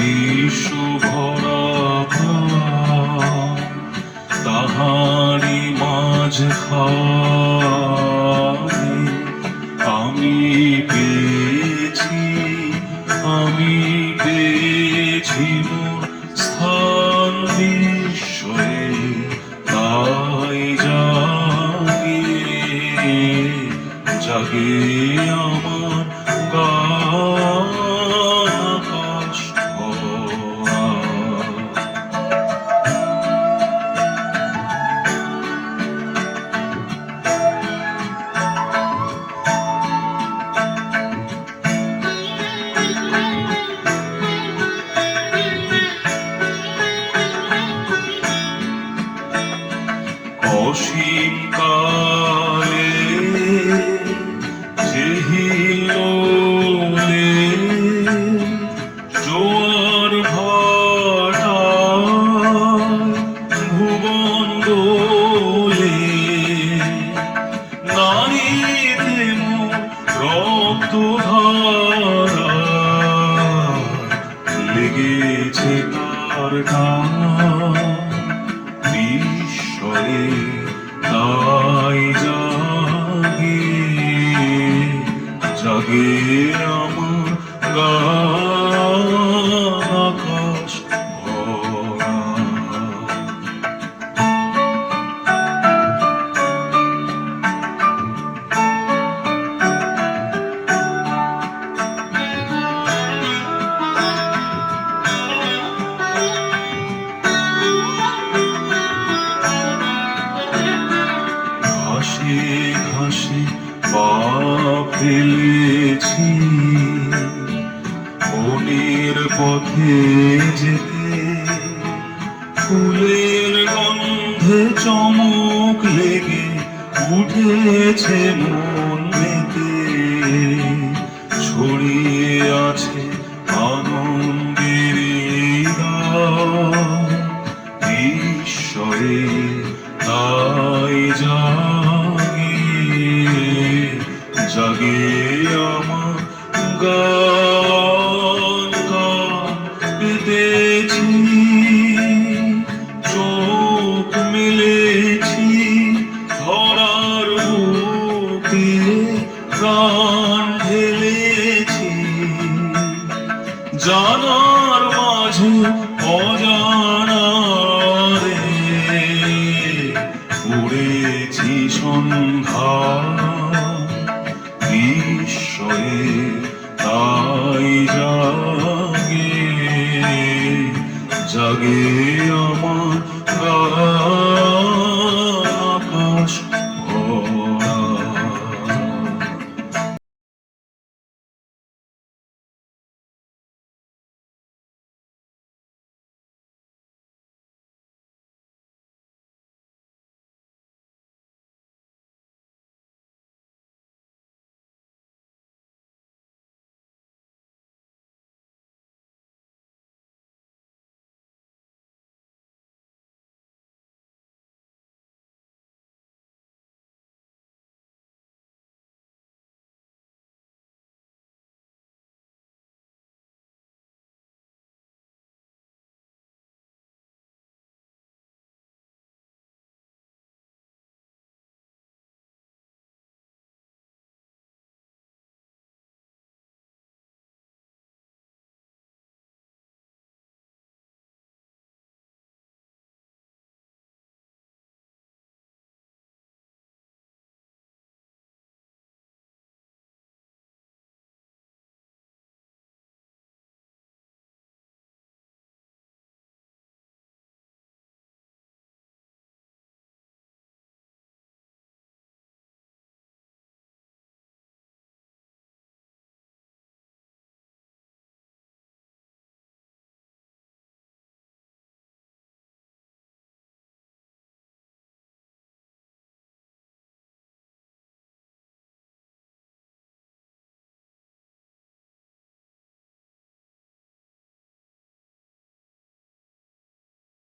বিশ্ব ভরা তাহারি মাঝখানে আমি পেয়েছি আমি পেয়েছি মোর স্থান বিশ্বয়ে তাই জাগে জাগে লেগেছে তার বিস্ময়ে তাই জাগে জাগে আমার গান। ফেলেছি বনের পথে যেতে, ফুলের গন্ধে চমক লেগে উঠেছে মন মেতে ছড়িয়ে আছে আনন্দের গান। তাই জাগে জাগে আমার গান গান পেতেছি চোখ মেলেছি, ধরার বুকে প্রাণ ঢেলেছি। জানার মাঝে অজানারে উড়েছি সন্ধ্যা। তাই জাগে জাগে আমার আকাশ